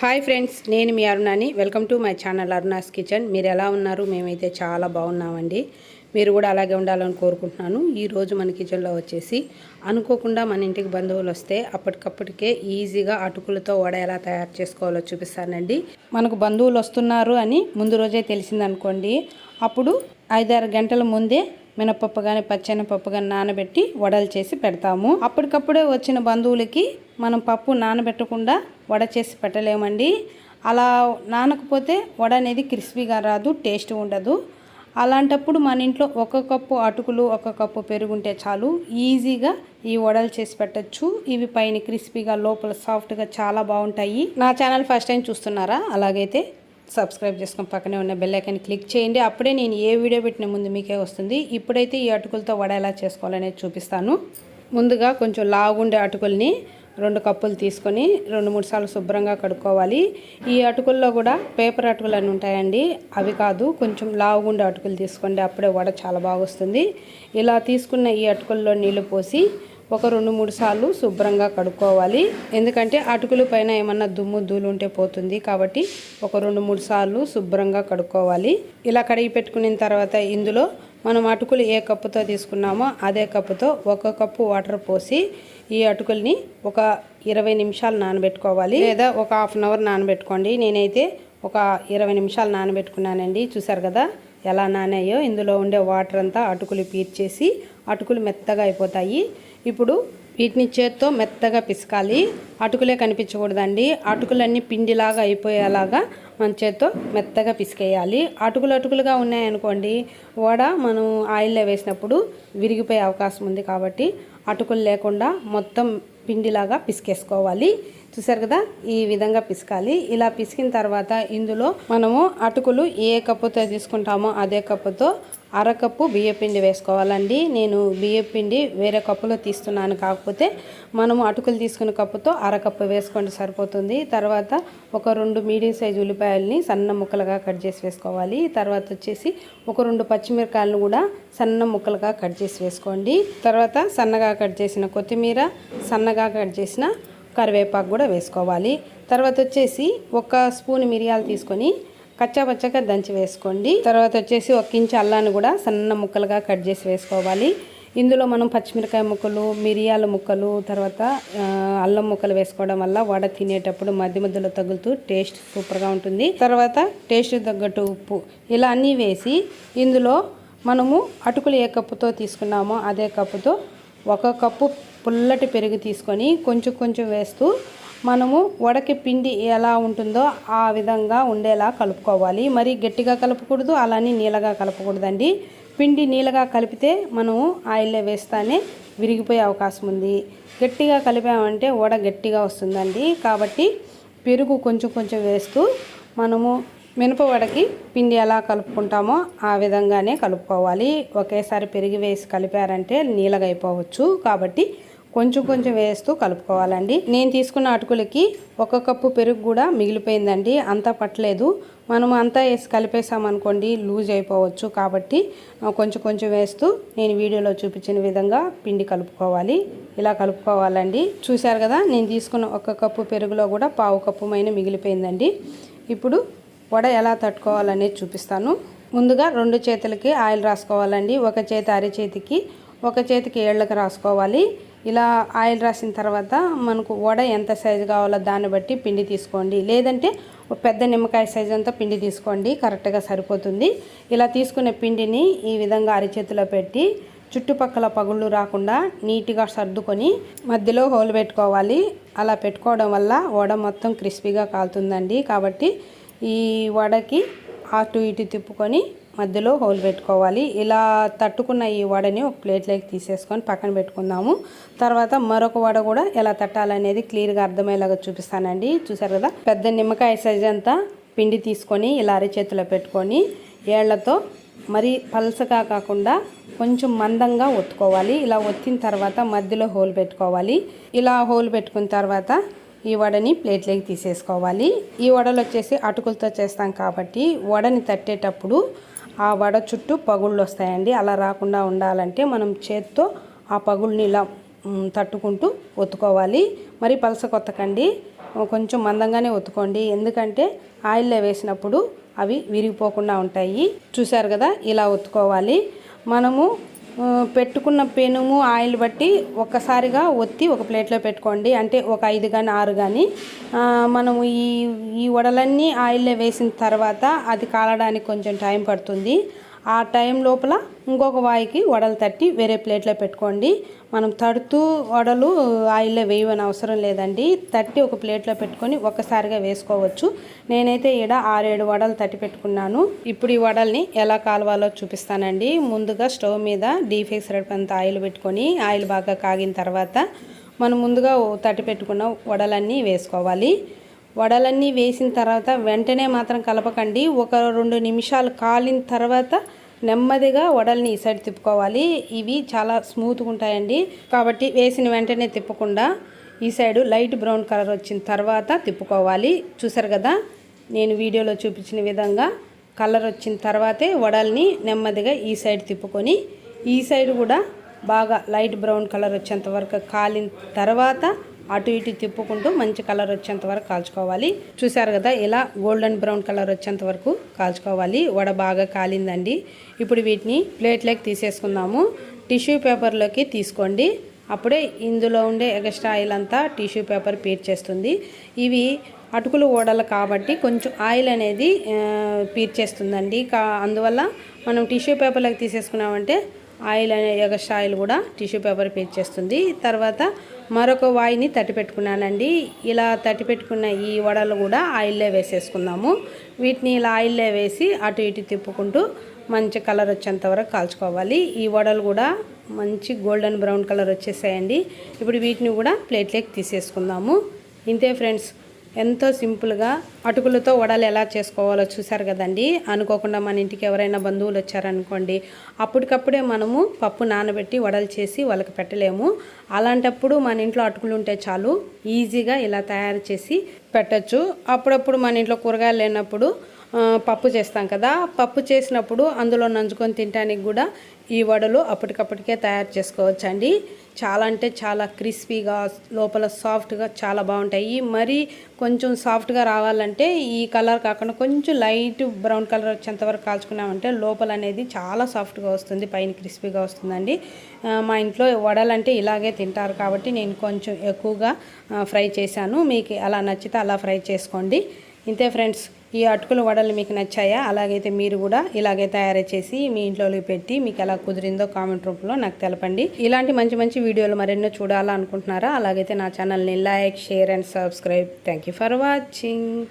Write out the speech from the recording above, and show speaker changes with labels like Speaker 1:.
Speaker 1: Hi friends నేను మీ అరుణాని. Welcome to my channel Aruna's kitchen. మీరు ఎలా ఉన్నారు? మేమైతే చాలా బాగున్నామండి. మీరు కూడా అలాగే ఉండాలని కోరుకుంటున్నాను. ఈరోజు మన కిచెన్లో వచ్చేసి అనుకోకుండా మన ఇంటికి బంధువులు వస్తే అప్పటికప్పటికే ఈజీగా అటుకులతో వడ ఎలా తయారు చేసుకోవాలో చూపిస్తానండి. మనకు బంధువులు వస్తున్నారు అని ముందు రోజే తెలిసిందనుకోండి. అప్పుడు ఐదారు గంటల ముందే మినపప్పు కానీ పచ్చెనపప్పు కానీ నానబెట్టి వడలు చేసి పెడతాము. అప్పటికప్పుడే వచ్చిన బంధువులకి మనం పప్పు నానబెట్టకుండా వడ చేసి పెట్టలేమండి. అలా నానకపోతే వడ అనేది క్రిస్పీగా రాదు టేస్ట్ ఉండదు. అలాంటప్పుడు మన ఇంట్లో ఒక కప్పు అటుకులు ఒక కప్పు పెరుగుంటే చాలు ఈజీగా ఈ వడలు చేసి పెట్టచ్చు. ఇవి పైన క్రిస్పీగా లోపల సాఫ్ట్గా చాలా బాగుంటాయి. నా ఛానల్ ఫస్ట్ టైం చూస్తున్నారా? అలాగైతే సబ్స్క్రైబ్ చేసుకొని పక్కనే ఉన్న బెల్ ఐకాన్ క్లిక్ చేయండి. అప్పుడే నేను ఏ వీడియో పెట్టిన ముందు మీకే వస్తుంది. ఇప్పుడైతే ఈ అటుకులతో వడ ఎలా చేసుకోవాలనేది చూపిస్తాను. ముందుగా కొంచెం లాగుండే అటుకుల్ని రెండు కప్పులు తీసుకొని రెండు మూడు సార్లు శుభ్రంగా కడుక్కోవాలి. ఈ అటుకుల్లో కూడా పేపర్ అటుకులు అని ఉంటాయండి. అవి కాదు కొంచెం లావుగుండే అటుకులు తీసుకోండి. అప్పుడే వడ చాలా బాగా వస్తుంది. ఇలా తీసుకున్న ఈ అటుకుల్లో నీళ్ళు పోసి ఒక రెండు మూడు సార్లు శుభ్రంగా కడుక్కోవాలి. ఎందుకంటే అటుకుల పైన ఏమన్నా దుమ్ము ధూళి ఉంటే పోతుంది కాబట్టి ఒక రెండు మూడు సార్లు శుభ్రంగా కడుక్కోవాలి. ఇలా కడిగి పెట్టుకున్న తర్వాత ఇందులో మనం అటుకులు ఏ కప్పుతో తీసుకున్నామో అదే కప్పుతో ఒక కప్పు వాటర్ పోసి ఈ అటుకుల్ని ఒక ఇరవై నిమిషాలు నానబెట్టుకోవాలి. లేదా ఒక హాఫ్ అన్ అవర్ నానబెట్టుకోండి. నేనైతే ఒక ఇరవై నిమిషాలు నానబెట్టుకున్నానండి. చూసారు కదా ఎలా నానాయో? ఇందులో ఉండే వాటర్ అంతా అటుకులు పీర్చేసి అటుకులు మెత్తగా అయిపోతాయి. ఇప్పుడు వీటిని చేత్తో మెత్తగా పిసకాలి. అటుకులే కనిపించకూడదండి. అటుకులన్నీ పిండిలాగా అయిపోయేలాగా మన చేత్తో మెత్తగా పిసికేయాలి. అటుకులు అటుకులుగా ఉన్నాయనుకోండి వడ మనం ఆయిల్లో వేసినప్పుడు విరిగిపోయే అవకాశం ఉంది కాబట్టి అటుకులు లేకుండా మొత్తం పిండిలాగా పిసికేసుకోవాలి. చూసారు కదా? ఈ విధంగా పిసకాలి. ఇలా పిసికిన తర్వాత ఇందులో మనము అటుకులు ఏ కప్పుతో తీసుకుంటామో అదే కప్పుతో అరకప్పు బియ్యపిండి వేసుకోవాలండి. నేను బియ్యపిండి వేరే కప్పులో తీస్తున్నాను. కాకపోతే మనము అటుకులు తీసుకున్న కప్పుతో అరకప్పు వేసుకోండి సరిపోతుంది. తర్వాత ఒక రెండు మీడియం సైజు ఉల్లిపాయలని సన్న ముక్కలుగా కట్ చేసి వేసుకోవాలి. తర్వాత వచ్చేసి ఒక రెండు పచ్చిమిరకాయలను కూడా సన్న ముక్కలుగా కట్ చేసి వేసుకోండి. తర్వాత సన్నగా కట్ చేసిన కొత్తిమీర సన్నగా కట్ చేసిన కరివేపాకు కూడా వేసుకోవాలి. తర్వాత వచ్చేసి ఒక స్పూన్ మిరియాలు తీసుకొని కచ్చాపచ్చగా దంచి వేసుకోండి. తర్వాత వచ్చేసి ఒక ఇంచు అల్లాన్ని కూడా సన్న ముక్కలుగా కట్ చేసి వేసుకోవాలి. ఇందులో మనం పచ్చిమిరకాయ ముక్కలు మిరియాల ముక్కలు తర్వాత అల్లం ముక్కలు వేసుకోవడం వల్ల వడ తినేటప్పుడు మధ్య మధ్యలో తగులుతూ టేస్ట్ సూపర్గా ఉంటుంది. తర్వాత టేస్ట్ తగ్గట్టు ఉప్పు ఇలా అన్నీ వేసి ఇందులో మనము అటుకులు ఏ కప్పుతో తీసుకున్నామో అదే కప్పుతో ఒక కప్పు పుల్లటి పెరుగు తీసుకొని కొంచెం కొంచెం వేస్తూ మనము వడకి పిండి ఎలా ఉంటుందో ఆ విధంగా ఉండేలా కలుపుకోవాలి. మరి గట్టిగా కలపకూడదు అలానే నీళ్ళగా కలపకూడదండి. పిండి నీళ్ళగా కలిపితే మనము ఆయిల్లో వేస్తానే విరిగిపోయే అవకాశం ఉంది. గట్టిగా కలిపామంటే వడ గట్టిగా వస్తుందండి. కాబట్టి పెరుగు కొంచెం కొంచెం వేస్తూ మనము మినపవడకి పిండి ఎలా కలుపుకుంటామో ఆ విధంగానే కలుపుకోవాలి. ఒకేసారి పెరిగి వేసి కలిపారంటే నీళ్ళగా అయిపోవచ్చు. కాబట్టి కొంచెం కొంచెం వేస్తూ కలుపుకోవాలండి. నేను తీసుకున్న అటుకులకి ఒక కప్పు పెరుగు కూడా మిగిలిపోయిందండి. అంతా పట్టలేదు. మనం అంతా వేసి కలిపేసామనుకోండి లూజ్ అయిపోవచ్చు. కాబట్టి కొంచెం కొంచెం వేస్తూ నేను వీడియోలో చూపించిన విధంగా పిండి కలుపుకోవాలి. ఇలా కలుపుకోవాలండి. చూశారు కదా నేను తీసుకున్న ఒక కప్పు పెరుగులో కూడా పావు కప్పు మైన మిగిలిపోయిందండి. ఇప్పుడు వడ ఎలా తట్టుకోవాలనేది చూపిస్తాను. ముందుగా రెండు చేతులకి ఆయిల్ రాసుకోవాలండి. ఒక చేతి అరిచేతికి ఒక చేతికి ఏళ్ళకి రాసుకోవాలి. ఇలా ఆయిల్ రాసిన తర్వాత మనకు వడ ఎంత సైజు కావాలో దాన్ని బట్టి పిండి తీసుకోండి. లేదంటే పెద్ద నిమ్మకాయ సైజు అంతా పిండి తీసుకోండి. కరెక్ట్గా సరిపోతుంది. ఇలా తీసుకునే పిండిని ఈ విధంగా అరిచేతిలో పెట్టి చుట్టుపక్కల పగుళ్ళు రాకుండా నీట్గా సర్దుకొని మధ్యలో హోల్ పెట్టుకోవాలి. అలా పెట్టుకోవడం వల్ల వడ మొత్తం క్రిస్పీగా కాలుతుందండి. కాబట్టి ఈ వడకి అటు ఇటు తిప్పుకొని మధ్యలో హోల్ పెట్టుకోవాలి. ఇలా తట్టుకున్న ఈ వడని ఒక ప్లేట్లోకి తీసేసుకొని పక్కన పెట్టుకుందాము. తర్వాత మరొక వడ కూడా ఎలా తట్టాలనేది క్లియర్గా అర్థమయ్యేలాగా చూపిస్తానండి. చూసారు కదా? పెద్ద నిమ్మకాయ సైజ్ అంతా పిండి తీసుకొని ఇలా అరిచేతిలో పెట్టుకొని ఏళ్ళతో మరి పలసగా కాకుండా కొంచెం మందంగా ఒత్తుకోవాలి. ఇలా ఒత్తిన తర్వాత మధ్యలో హోల్ పెట్టుకోవాలి. ఇలా హోల్ పెట్టుకున్న తర్వాత ఈ వడని ప్లేట్లోకి తీసేసుకోవాలి. ఈ వడలు వచ్చేసి అటుకులతో చేస్తాం కాబట్టి వడని తట్టేటప్పుడు ఆ వడ చుట్టూ పగుళ్ళు వస్తాయండి. అలా రాకుండా ఉండాలంటే మనం చేత్తో ఆ పగుళ్ళని ఇలా తట్టుకుంటూ ఒత్తుకోవాలి. మరి పలస కొత్తకండి. కొంచెం మందంగానే ఒత్తుకోండి. ఎందుకంటే ఆయిల్లో వేసినప్పుడు అవి విరిగిపోకుండా ఉంటాయి. చూశారు కదా? ఇలా ఒత్తుకోవాలి. మనము పెట్టుకున్న పెనుము ఆయిల్ బట్టి ఒక్కసారిగా ఒత్తి ఒక ప్లేట్లో పెట్టుకోండి. అంటే ఒక ఐదు కానీ ఆరు కానీ మనము ఈ ఈ వడలన్నీ ఆయిల్లో వేసిన తర్వాత అది కాలడానికి కొంచెం టైం పడుతుంది. ఆ టైం లోపల ఇంకొక వాయికి వడలు తట్టి వేరే ప్లేట్లో పెట్టుకోండి. మనం తడుతూ వడలు ఆయిల్లో వేయవని అవసరం లేదండి. తట్టి ఒక ప్లేట్లో పెట్టుకొని ఒక్కసారిగా వేసుకోవచ్చు. నేనైతే ఈడ ఆరేడు వడలు తట్టి పెట్టుకున్నాను. ఇప్పుడు ఈ వడల్ని ఎలా కాలవాలో చూపిస్తానండి. ముందుగా స్టవ్ మీద డీప్ ఫ్రై అంత ఆయిల్ పెట్టుకొని ఆయిల్ బాగా కాగిన తర్వాత మనం ముందుగా తట్టి పెట్టుకున్న వడలన్నీ వేసుకోవాలి. వడలన్నీ వేసిన తర్వాత వెంటనే మాత్రం కలపకండి. ఒక రెండు నిమిషాలు కాలిన తర్వాత నెమ్మదిగా వడల్ని ఈ సైడ్ తిప్పుకోవాలి. ఇవి చాలా స్మూత్గా ఉంటాయండి. కాబట్టి వేసిన వెంటనే తిప్పకుండా ఈ సైడు లైట్ బ్రౌన్ కలర్ వచ్చిన తర్వాత తిప్పుకోవాలి. చూసారు కదా? నేను వీడియోలో చూపించిన విధంగా కలర్ వచ్చిన తర్వాతే వడల్ని నెమ్మదిగా ఈ సైడ్ తిప్పుకొని ఈ సైడ్ కూడా బాగా లైట్ బ్రౌన్ కలర్ వచ్చేంత వరకు కాలిన తర్వాత అటు ఇటు తిప్పుకుంటూ మంచి కలర్ వచ్చేంత వరకు కాల్చుకోవాలి. చూసారు కదా ఇలా గోల్డెన్ బ్రౌన్ కలర్ వచ్చేంత వరకు కాల్చుకోవాలి. వడ బాగా కాలిందండి. ఇప్పుడు వీటిని ప్లేట్లోకి తీసేసుకుందాము. టిష్యూ పేపర్లోకి తీసుకోండి. అప్పుడే ఇందులో ఉండే ఎగస్ట్రా ఆయిల్ అంతా టిష్యూ పేపర్ పీర్చేస్తుంది ఇవి అటుకులు ఓడలు కాబట్టి కొంచెం ఆయిల్ అనేది పీర్చేస్తుందండి కా అందువల్ల మనం టిష్యూ పేపర్లోకి తీసేసుకున్నామంటే ఆయిల్ అనే ఎగస్ట్రా ఆయిల్ కూడా టిష్యూ పేపర్ పీల్చేస్తుంది తర్వాత మరొక వాయిని తట్టి పెట్టుకున్నానండి. ఇలా తట్టి పెట్టుకున్న ఈ వడలు కూడా ఆయిల్లో వేసేసుకుందాము. వీటిని ఇలా ఆయిల్లో వేసి అటు ఇటు తిప్పుకుంటూ మంచి కలర్ వచ్చేంత వరకు కాల్చుకోవాలి. ఈ వడలు కూడా మంచి గోల్డెన్ బ్రౌన్ కలర్ వచ్చేసాయండి. ఇప్పుడు వీటిని కూడా ప్లేట్లోకి తీసేసుకుందాము. ఇంతే ఫ్రెండ్స్ ఎంతో సింపుల్గా అటుకులతో వడలు ఎలా చేసుకోవాలో చూసారు కదండి. అనుకోకుండా మన ఇంటికి ఎవరైనా బంధువులు వచ్చారనుకోండి అప్పటికప్పుడే మనము పప్పు నానబెట్టి వడలు చేసి వాళ్ళకి పెట్టలేము. అలాంటప్పుడు మన ఇంట్లో అటుకులు ఉంటే చాలు ఈజీగా ఇలా తయారు చేసి పెట్టచ్చు. అప్పుడప్పుడు మన ఇంట్లో కూరగాయలు లేనప్పుడు పప్పు చేస్తాం కదా. పప్పు చేసినప్పుడు అందులో నంచుకొని తినడానికి కూడా ఈ వడలు అప్పటికప్పటికే తయారు చేసుకోవచ్చండి. చాలా అంటే చాలా క్రిస్పీగా లోపల సాఫ్ట్గా చాలా బాగుంటాయి. మరి కొంచెం సాఫ్ట్గా రావాలంటే ఈ కలర్ కాకుండా కొంచెం లైట్ బ్రౌన్ కలర్ వచ్చేంత వరకు కాల్చుకున్నామంటే లోపల అనేది చాలా సాఫ్ట్గా వస్తుంది పైన క్రిస్పీగా వస్తుందండి. మా ఇంట్లో వడలంటే ఇలాగే తింటారు కాబట్టి నేను కొంచెం ఎక్కువగా ఫ్రై చేశాను. మీకు అలా నచ్చితే అలా ఫ్రై చేసుకోండి. ఇంతే ఫ్రెండ్స్. ఈ అటుకుల వడలు మీకు నచ్చాయా? అలాగైతే మీరు కూడా ఇలాగే తయారు చేసి మీ ఇంట్లో పెట్టి మీకు ఎలా కుదిరిందో కామెంట్ రూపంలో నాకు తెలపండి. ఇలాంటి మంచి మంచి వీడియోలు మరెన్నో చూడాలనుకుంటున్నారా? అలాగైతే నా ఛానల్ని like share and subscribe. Thank you for watching